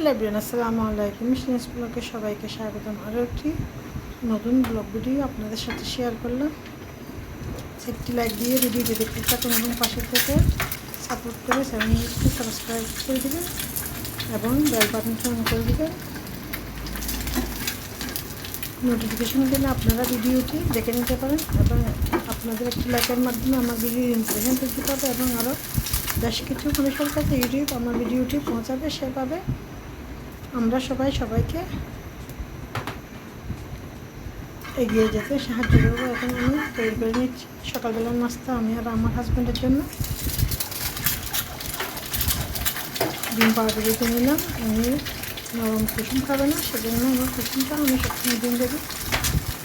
Hello everyone, আসসালামু আলাইকুম। মিশনাস ব্লগে সবাইকে স্বাগতম। আরও একটি নতুন ব্লগ ভিডিও আপনাদের সাথে শেয়ার করলাম। একটি লাইক দিয়ে ভিডিওটি দেখতে থাকুন এবং পাশে থেকে সাপোর্ট করে চ্যানেলটি সাবস্ক্রাইব করে দেবেন এবং বেল বাটনটি অন করে দেবেন। নোটিফিকেশন দিলে আপনারা ভিডিওটি দেখে নিতে পারেন এবং আপনাদের একটি লাইকের মাধ্যমে আমার ভিডিও ইমপ্রেশন বৃদ্ধি পাবে এবং আরও বেশ কিছু মানুষের কাছে ইউটিউব আমার ভিডিওটি পৌঁছাবে সেভাবে আমরা সবাই সবাইকে এগিয়ে যেতে সাহায্য করব। এখন আমি তৈরি করে নিচ্ছি। সকালবেলার নাস্তা আমি আর আমার হাজব্যান্ডের জন্য। ডিম পাউডার দিতে নিলাম। আমি নরম কুসুম খাবে না, সেজন্য আমার কুসুমটা আমি সবসময় ডিম দেবো।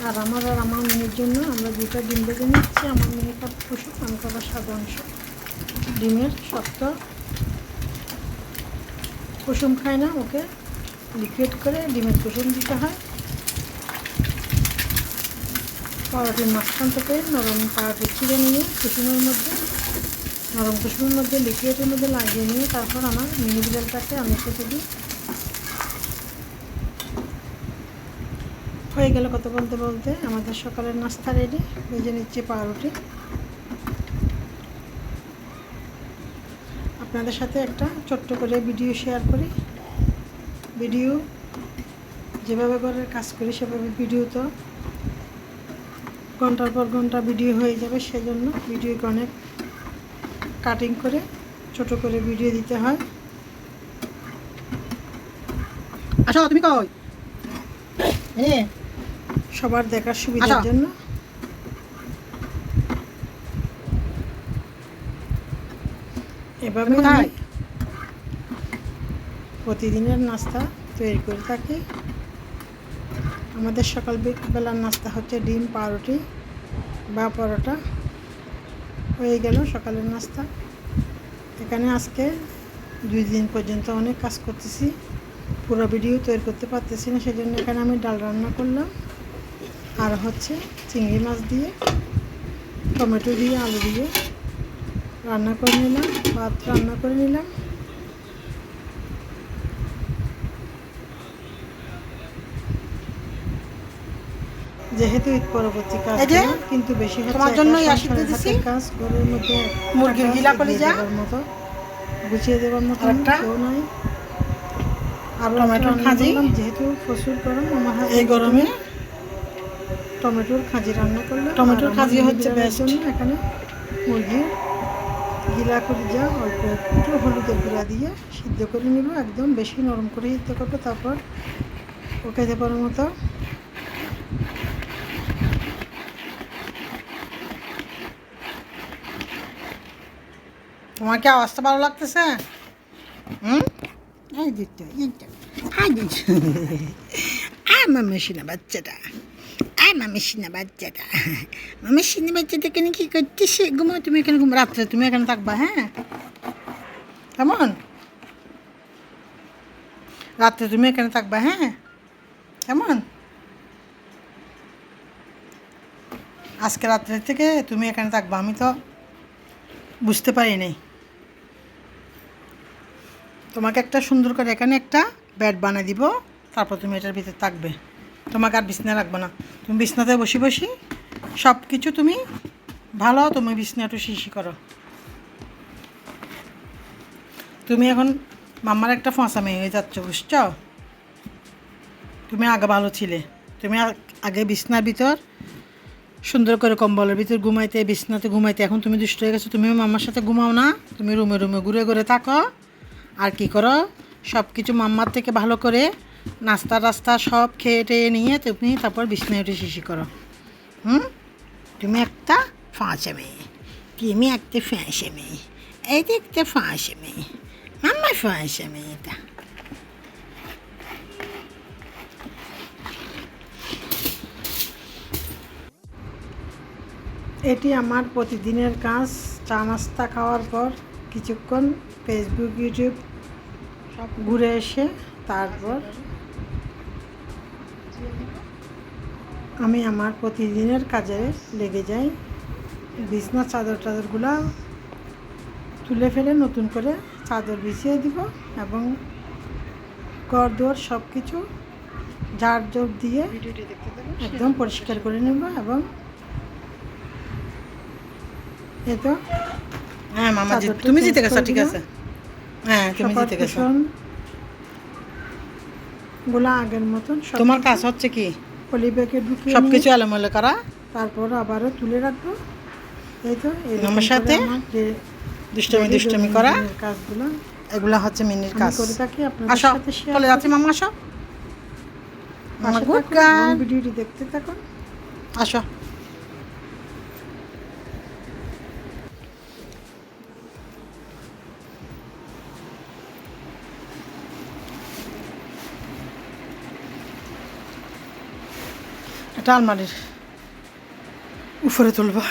আর আমার আর আমার মেয়ের জন্য আমরা দুইটা ডিম বেঁধে নিচ্ছি। আমার মেয়ে খাবে কুসুম, আমি খাবার সাদা অংশ ডিমের শক্ত কুসুম খায় না ওকে। লিকুইড করে ডিমের কুসুম দিতে হয়। পাউরুটির মাঝখান থেকে নরম পাউরুটি ছিঁড়ে নিয়ে কুসুমের মধ্যে, নরম কুসুমের মধ্যে লিকুইডের মধ্যে লাগিয়ে নিয়ে তারপর আমার মিনি বিড়ালটাকে আমি খেতে দিই। হয়ে গেল কত বলতে বলতে আমাদের সকালের নাস্তা রেডি ভেজে নিচ্ছি পাউরুটি। আপনাদের সাথে একটা ছোট্ট করে ভিডিও শেয়ার করি। ভিডিও যেভাবে করে কাজ করি সেভাবে ভিডিও তো ঘণ্টার পর ঘণ্টা ভিডিও হয়ে যাবে সেজন্য ভিডিওকে অনেক কাটিং করে ছোট করে ভিডিও দিতে হয়। আচ্ছা তুমি কই সবার দেখার সুবিধার। জন্য। এভাবে প্রতিদিনের নাস্তা তৈরি করে থাকি। আমাদের সকাল বেলার নাস্তা হচ্ছে ডিম, পাউরুটি বা পরোটা। হয়ে গেল সকালের নাস্তা। এখানে আজকে দুই দিন পর্যন্ত অনেক কাজ করতেছি। পুরো ভিডিও তৈরি করতে পারতেছি না, সেজন্য এখানে আমি ডাল রান্না করলাম। আর হচ্ছে চিংড়ি মাছ দিয়ে, টমেটো দিয়ে, আলু দিয়ে রান্না করে নিলাম, ভাত রান্না করে নিলাম। যেহেতু ঈদ পরবর্তী কাজ যে, কিন্তু বেশি তোমার জন্যই আসিতে দিছি। কাজ ঘরের মধ্যে মুরগির গিলা কলিজা। দেবার মতো গুছিয়ে দেওয়ার মতো? কেউ নাই আর টমেটোর খাঁজি। যেহেতু প্রচুর গরম আমার এই গরমে টমেটোর খাঁজি রান্না করলাম টমেটোর খাঁজি হচ্ছে। জন্য এখানে মুরগির গিলা করে যা অল্প একটু হলুদের গুঁড়া দিয়ে সিদ্ধ করে নিব একদম বেশি নরম করে সিদ্ধ করব তারপর ওকে দেবার মতো তোমার কি অবস্থা ভালো লাগতেছে? হুম? এই দিতে এইটা। হাই দিচ্ছ আমার মেশিনা বাচ্চাটা আমার মেশিনা বাচ্চাটা আমার মেশিনা বাচ্চাটা এখানে কি করছিস ঘুমো, তুমি এখানে ঘুম, রাত্রে তুমি এখানে থাকবা হ্যাঁ? কেমন? রাত্রে তুমি এখানে থাকবা হ্যাঁ? কেমন? আজকে রাত্রে থেকে তুমি এখানে থাকবা, আমি তো বুঝতে পারি নাই। তোমাকে একটা সুন্দর করে এখানে একটা ব্যাড বানিয়ে দিব, তারপর তুমি এটার ভিতরে থাকবে। তোমাকে আর বিছনা রাখব না। তুমি বিছনাতে বসে বসি সব কিছু তুমি ভালো, তুমি বিছনা একটু শিশি করো। তুমি এখন মাম্মার একটা ফাঁসা মেয়ে হয়ে যাচ্ছ, বুঝছ? তুমি আগে ভালো ছিলে। তুমি আগে বিছনার ভিতর সুন্দর করে কম্বলের ভিতর ঘুমাইতে, বিছনাতে ঘুমাইতে, এখন তুমি দুষ্ট হয়ে গেছো তুমি মাম্মার সাথে ঘুমাও না। তুমি রুমে রুমে ঘুরে ঘুরে থাকো। আর কি করো? সব কিছু মাম্মার থেকে ভালো করে নাস্তা টাস্তা সব খেয়ে টেয়ে নিয়ে তুমি তারপর বিছনায় উঠে শিশি করো। হুম? তুমি একটা ফাঁসে মেয়ে। তুমি একটা ফাঁসে মেয়ে। এইটা একটা ফাঁসে মেয়ে। মাম্মা ফাঁসে মেয়ে এটা এটি আমার প্রতিদিনের কাজ চা নাস্তা খাওয়ার পর। কিছুক্ষণ ফেসবুক ইউটিউব সব ঘুরে এসে তারপর আমি আমার প্রতিদিনের কাজে লেগে যাই। বিছনা, চাদর, টাদরগুলো তুলে ফেলে নতুন করে চাদর বিছিয়ে দিব এবং ঘর দুয়ার সব কিছু ঝাড় জোর দিয়ে একদম পরিষ্কার করে নেব এবং এ তো হ্যাঁ মামা তুমি জিতে গেছো ঠিক আছে। হ্যাঁ তুমি জিতে গেছো। গুলা আগের মতন তোমার কাজ হচ্ছে কি? পলি ব্যাগে ঢুকিয়ে সব কিছু এলোমেলো করা। তারপর আবারও তুলে রাখব। এই তো আমার সাথে দুষ্টমি দুষ্টমি করা। কাজগুলো। এগুলা হচ্ছে মিনির কাজ। করে থাকি আপনাদের সাথে শেয়ার চলে যাচ্ছি মামা আসো। ভিডিওটি দেখতে থাকুন। আসো। এটা আলমারির উপরে তুলবা।